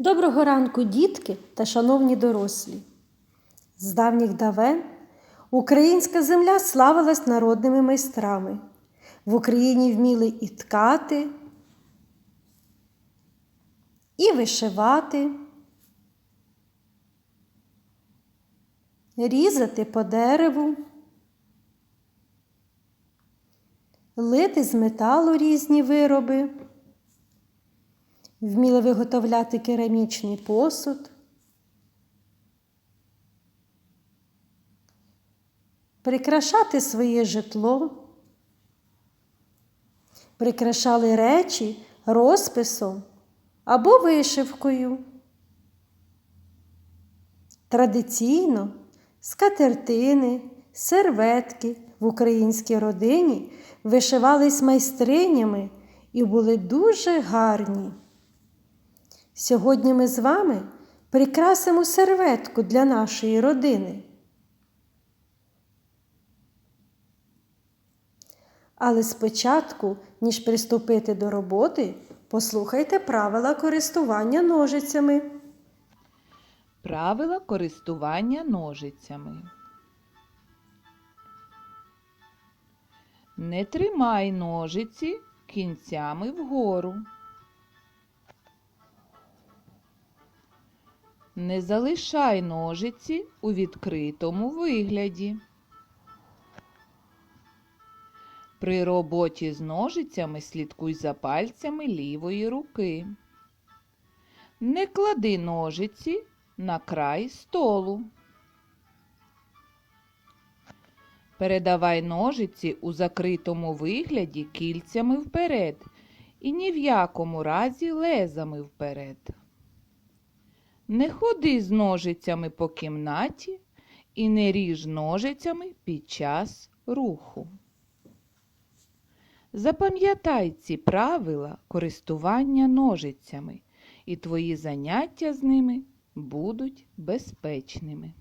Доброго ранку, дітки та шановні дорослі. З давніх давен українська земля славилась народними майстрами. В Україні вміли і ткати, і вишивати, різати по дереву, лити з металу різні вироби вміли виготовляти керамічний посуд, прикрашати своє житло, прикрашали речі розписом або вишивкою. Традиційно скатертини, серветки в українській родині вишивались майстринями і були дуже гарні. Сьогодні ми з вами прикрасимо серветку для нашої родини. Але спочатку, ніж приступити до роботи, послухайте правила користування ножицями. Правила користування ножицями. Не тримай ножиці кінцями вгору. Не залишай ножиці у відкритому вигляді. При роботі з ножицями слідкуй за пальцями лівої руки. Не клади ножиці на край столу. Передавай ножиці у закритому вигляді кільцями вперед і ні в якому разі лезами вперед. Не ходи з ножицями по кімнаті і не ріж ножицями під час руху. Запам'ятай ці правила користування ножицями, і твої заняття з ними будуть безпечними.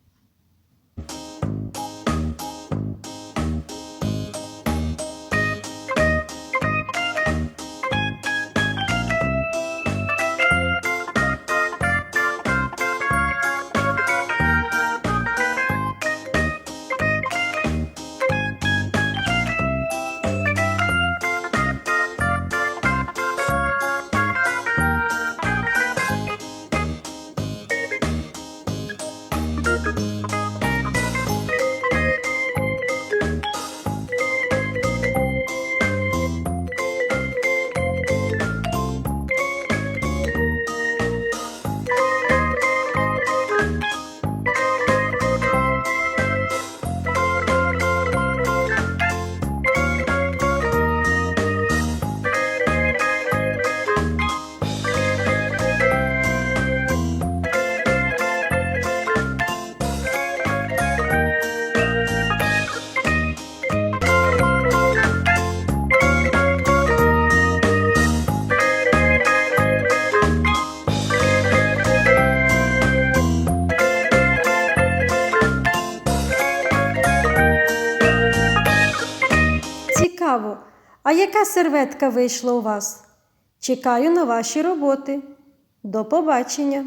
Цікаво, а яка серветка вийшла у вас? Чекаю на ваші роботи. До побачення!